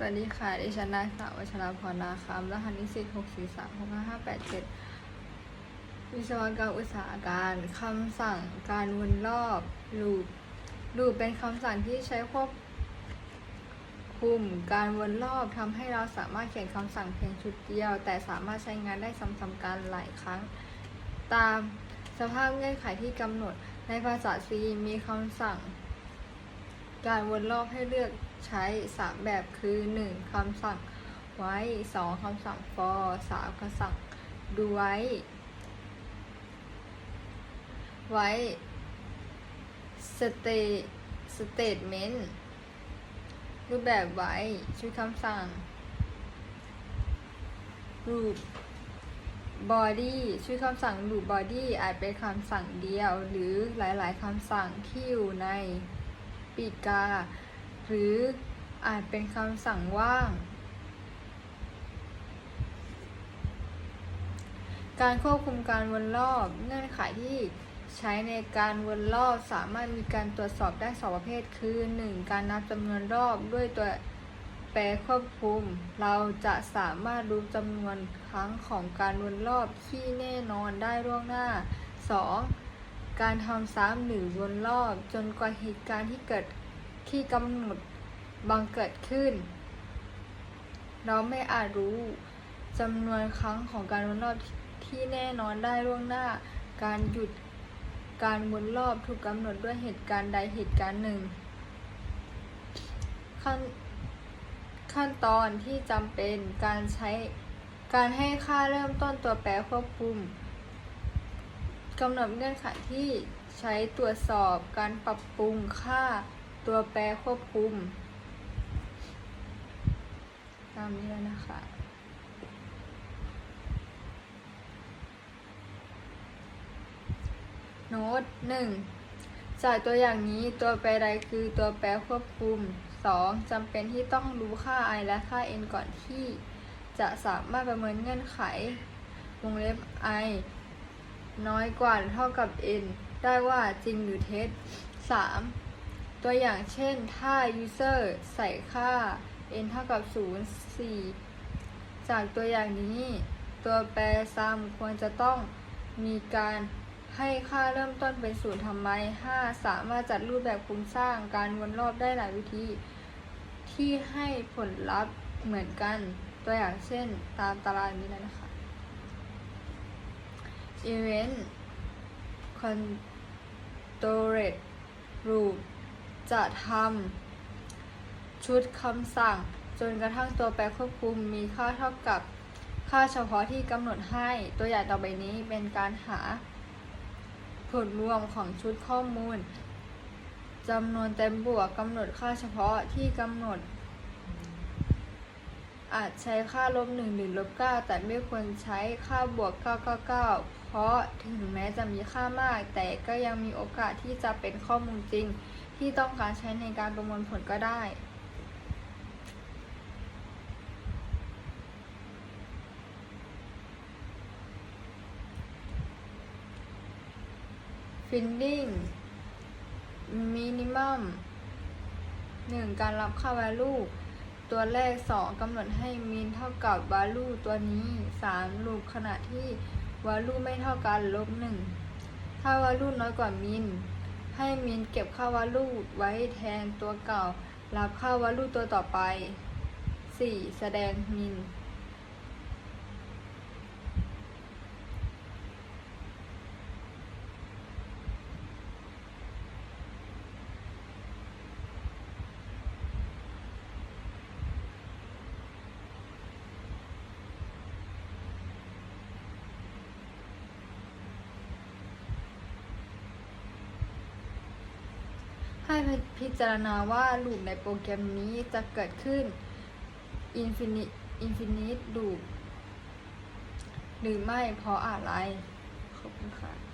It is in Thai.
สวัสดีค่ะ ดิฉันนางสาววัชราพรนาคำรหัสนิสิต6 4 3 6 5 5 8 7วิศวกรรมอุตสาหการคำสั่งการวนรอบลูปลูปเป็นคำสั่งที่ใช้ควบคุมการวนรอบทำให้เราสามารถเขียนคำสั่งเพียงชุดเดียว แต่สามารถใช้งานได้ซ้ำๆกันหลายครั้ง ตามสภาพเงื่อนไขที่กำหนดในภาษา C มีคำสั่ง การวนรอบให้เลือก ใช้ 3 แบบคือ 1. คำสั่งไว้ 2. คำสั่ง for 3. คำสั่งดูไว้ ไว้ state statement รูปแบบไว้ ชุดคำสั่ง รูป body ชื่อคำสั่ง loop body อาจเป็นคำสั่งเดียว หรือหลาย ๆคำสั่งที่อยู่ในปีกา หรืออาจเป็นคำสั่งว่าง การควบคุมการวนรอบเงื่อนไขที่ใช้ในการวนรอบสามารถมีการตรวจสอบได้สองประเภทคือ 1. การนับจำนวนรอบด้วยตัวแปรควบคุม เราจะสามารถรู้จำนวนครั้งของการวนรอบที่แน่นอนได้ล่วงหน้า 2. การทำซ้ำหรือวนรอบจนกว่าเหตุการณ์ที่เกิด ที่กำหนดบังเกิดขึ้น เราไม่อาจรู้จำนวนครั้งของการวนรอบที่แน่นอนได้ล่วงหน้า การหยุดการวนรอบถูกกำหนดด้วยเหตุการณ์ใดเหตุการณ์หนึ่ง ขั้นขั้นตอนที่จำเป็นการใช้การให้ค่าเริ่มต้นตัวแปรควบคุมกำหนดเงื่อนไขที่ใช้ตรวจสอบการปรับปรุงค่า ตัวแปรควบคุม ตามนี้เลยนะคะ โน้ตหนึ่งจากตัวอย่างนี้ตัวแปรใดคือตัวแปรควบคุม 2. จำเป็นที่ต้องรู้ค่า i และค่า n ก่อนที่จะสามารถประเมินเงื่อนไข วงเล็บ i น้อยกว่าหรือเท่ากับ n ได้ว่าจริงหรือเท็จ 3. ตัวอย่างเช่น ถ้า user ใส่ค่า n เท่ากับ 0 4 จากตัวอย่างนี้ ตัวแปรซ้ำควรจะต้องมีการให้ค่าเริ่มต้นเป็นศูนย์ทำไม 5. สามารถจัดรูปแบบโครงสร้างการวนรอบได้หลายวิธี ที่ให้ผลลัพธ์เหมือนกัน ตัวอย่างเช่น ตามตารางนี้เลยนะคะ Event Controlled Group จะทำชุดคำสั่ง จนกระทั่งตัวแปรควบคุมมีค่าเท่ากับค่าเฉพาะที่กำหนดให้ตัวอย่างต่อไปนี้เป็นการหา ผลรวมของชุดข้อมูลจำนวนเต็มบวกกำหนดค่าเฉพาะที่กำหนด อาจใช้ค่าลบ1หรือลบ9แต่ไม่ควรใช้ค่าบวก 999 เพราะถึงแม้จะมีค่ามาก แต่ก็ยังมีโอกาสที่จะเป็นข้อมูลจริง ที่ต้องการใช้ในการประมวลผลก็ได้ finding minimum 1. การรับค่า value ตัวแรก 2. กำหนดให้ min เท่ากับ value ตัวนี้ 3. ลูปขณะที่ value ไม่เท่ากันลบ 1 ถ้า value น้อยกว่า min ให้มินเก็บค่าวาลูดไว้แทนตัวเก่า รับค่าวาลูดตัวต่อไป 4. แสดงมินห้ พิจารณาว่าลูปในโปรแกรมนี้จะเกิดขึ้นอินฟินิตอินฟินิตลูปหรือไม่เพราะอะไร ขอบคุณค่ะ